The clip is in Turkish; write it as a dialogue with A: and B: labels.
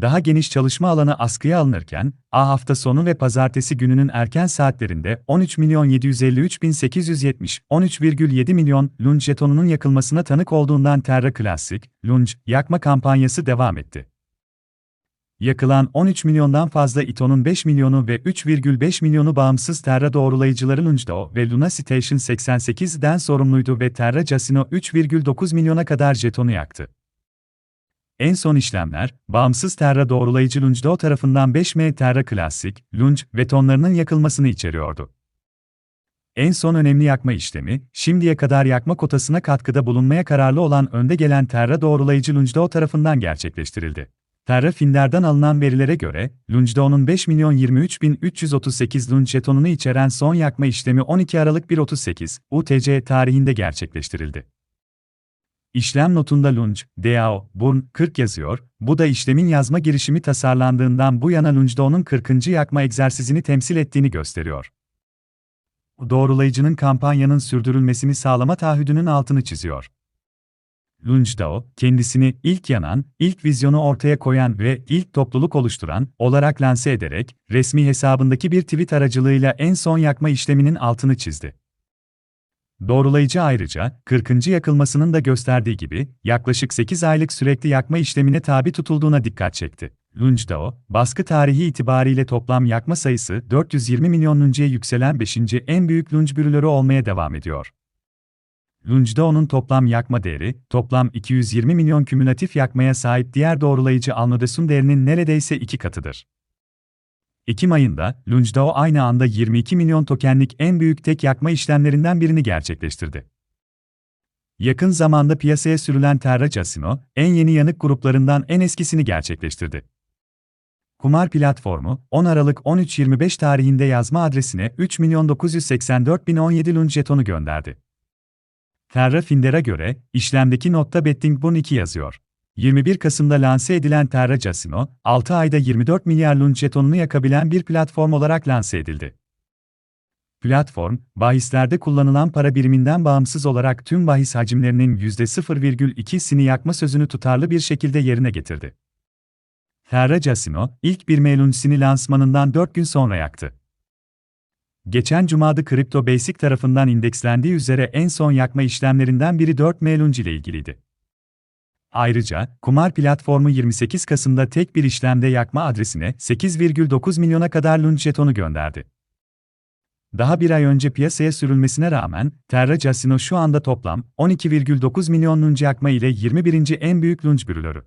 A: Daha geniş çalışma alanı askıya alınırken, A hafta sonu ve pazartesi gününün erken saatlerinde 13 milyon 753 bin 870, 13,7 milyon lunch jetonunun yakılmasına tanık olduğundan Terra Classic, lunch, yakma kampanyası devam etti. Yakılan 13 milyondan fazla İTO'nun 5 milyonu ve 3,5 milyonu bağımsız Terra doğrulayıcıları Lunchdo ve Luna Station 88'den sorumluydu ve Terra Casino 3,9 milyona kadar jetonu yaktı. En son işlemler, bağımsız Terra doğrulayıcı Lunchdo tarafından 5M Terra Classic, Lunch ve tonlarının yakılmasını içeriyordu. En son önemli yakma işlemi, şimdiye kadar yakma kotasına katkıda bulunmaya kararlı olan önde gelen Terra doğrulayıcı Lunchdo tarafından gerçekleştirildi. Terra Finder'den alınan verilere göre, Lunchdo'nun 5 milyon 23 bin 338 Lunch jetonunu içeren son yakma işlemi 12 Aralık 1.38 UTC tarihinde gerçekleştirildi. İşlem notunda Lunch, DAO, Burn, 40 yazıyor, bu da işlemin yazma girişimi tasarlandığından bu yana Lunchdo'nun 40. yakma egzersizini temsil ettiğini gösteriyor. Doğrulayıcının kampanyanın sürdürülmesini sağlama taahhüdünün altını çiziyor. Lunchdo, kendisini ilk yanan, ilk vizyonu ortaya koyan ve ilk topluluk oluşturan olarak lanse ederek, resmi hesabındaki bir tweet aracılığıyla en son yakma işleminin altını çizdi. Doğrulayıcı ayrıca, 40. yakılmasının da gösterdiği gibi, yaklaşık 8 aylık sürekli yakma işlemine tabi tutulduğuna dikkat çekti. Lunchdo, baskı tarihi itibariyle toplam yakma sayısı 420 milyon yükselen 5. en büyük lunch bürülörü olmaya devam ediyor. Lunchdo'nun toplam yakma değeri, toplam 220 milyon kümülatif yakmaya sahip diğer doğrulayıcı Alnodes'un değerinin neredeyse iki katıdır. Ekim ayında, Lunchdo aynı anda 22 milyon tokenlik en büyük tek yakma işlemlerinden birini gerçekleştirdi. Yakın zamanda piyasaya sürülen Terra Casino, en yeni yanık gruplarından en eskisini gerçekleştirdi. Kumar platformu, 10 Aralık 13.25 tarihinde yazma adresine 3.984.017 lunch jetonu gönderdi. Terra Finder'a göre, işlemdeki notta Betting Bun 2 yazıyor. 21 Kasım'da lanse edilen Terra Casino, 6 ayda 24 milyar lunch jetonunu yakabilen bir platform olarak lanse edildi. Platform, bahislerde kullanılan para biriminden bağımsız olarak tüm bahis hacimlerinin %0,2'sini yakma sözünü tutarlı bir şekilde yerine getirdi. Terra Casino, ilk bir melunçsini lansmanından 4 gün sonra yaktı. Geçen cumada Crypto Basic tarafından indekslendiği üzere en son yakma işlemlerinden biri 4 melunç ile ilgiliydi. Ayrıca, kumar platformu 28 Kasım'da tek bir işlemde yakma adresine 8,9 milyona kadar lunch jetonu gönderdi. Daha bir ay önce piyasaya sürülmesine rağmen, Terra Casino şu anda toplam 12,9 milyon lunch yakma ile 21. en büyük lunch bürülörü.